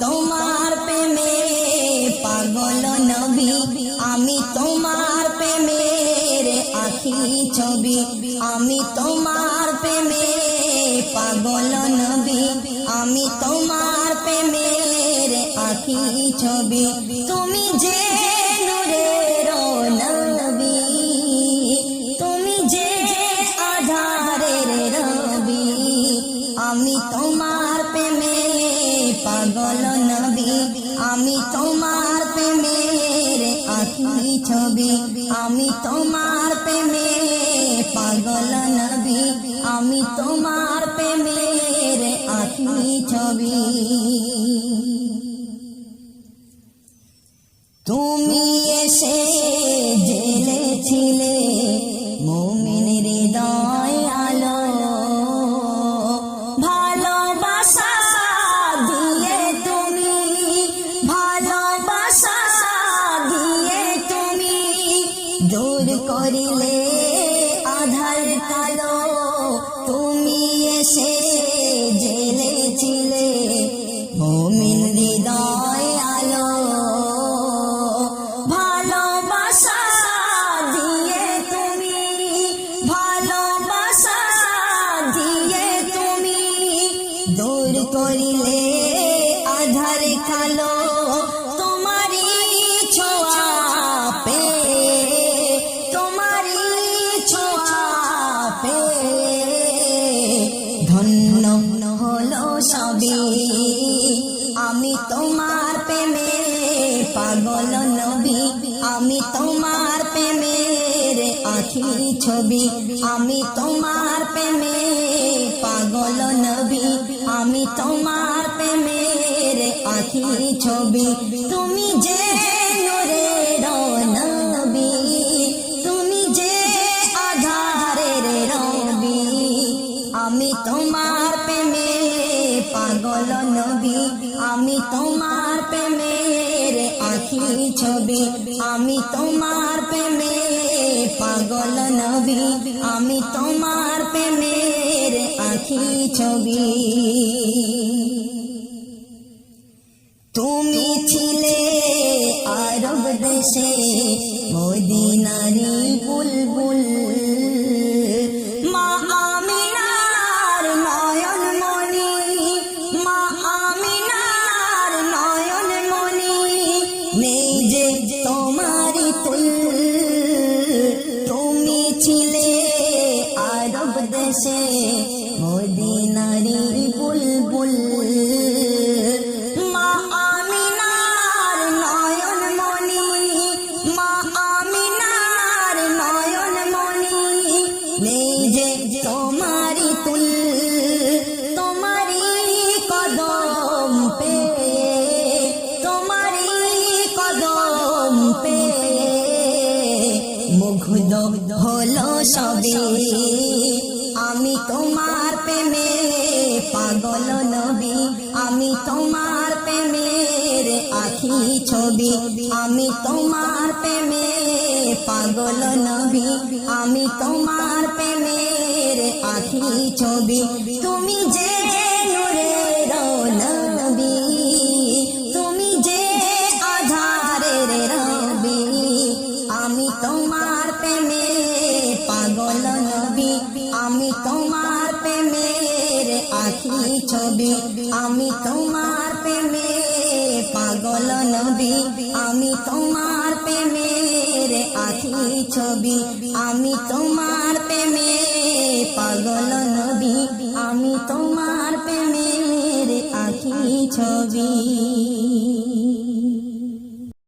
তোমার প্রেমে পাগল নবী, আমি তোমার প্রেমে আখি ছবি। আমি তোমার প্রেমে পাগল নবী, আমি তোমার প্রেমে আখি ছবি। তুমি যে পাগল নবী, আমি তোমার প্রেমের আখি ছবি, আমি তোমার প্রেমে পাগল নবী, আমি তোমার প্রেমের আখি ছবি। তুমি এসে করিলে আধার কালো। তুমি এসে জেলেছিলে মুমিন হৃদয় আলো। ভালোবাসা তুমি ভালোবাসা তুমি দূর করিলে আধার কালো। তোমার প্রেমে পাগল নবী, আমি তোমার প্রেমের আখি ছবি। আমি তোমার প্রেমে পাগল নবী, আমি তোমার প্রেমের আখি ছবি। তুমি যে নূরের নবী, তুমি যে আধারের রবি, আমি তোমার প্রেমে পাগল নবী, আমি তোমার প্রেমের আখি ছবি। আমি তোমার প্রেমে পাগল নবী, আমি তোমার প্রেমের আখি ছবি। তুমি ছিলে আরব দেশে মদিনারি বুলবুল দেশে মদিনারি বুলবুল, মা আমিনার মনি মনি যে তোমারি তোমারি কদম তোমারি কদম হলো সবে। তোমার প্রেমে পাগল নবী, আমি তোমার প্রেমের আখি ছবি। আমি তোমার প্রেমে পাগল নবী, আমি তোমার প্রেমের আখি ছবি। তুমি যে নবী, তুমি যে রবি। আমি তোমার প্রেমে পাগল আখি ছবি আমি তোমার প্রেমে, পাগল নবী। আমি তোমার প্রেমে রে আখি ছবি। আমি তোমার প্রেমে, পাগল নবী। আমি তোমার প্রেমে রে আখি ছবি।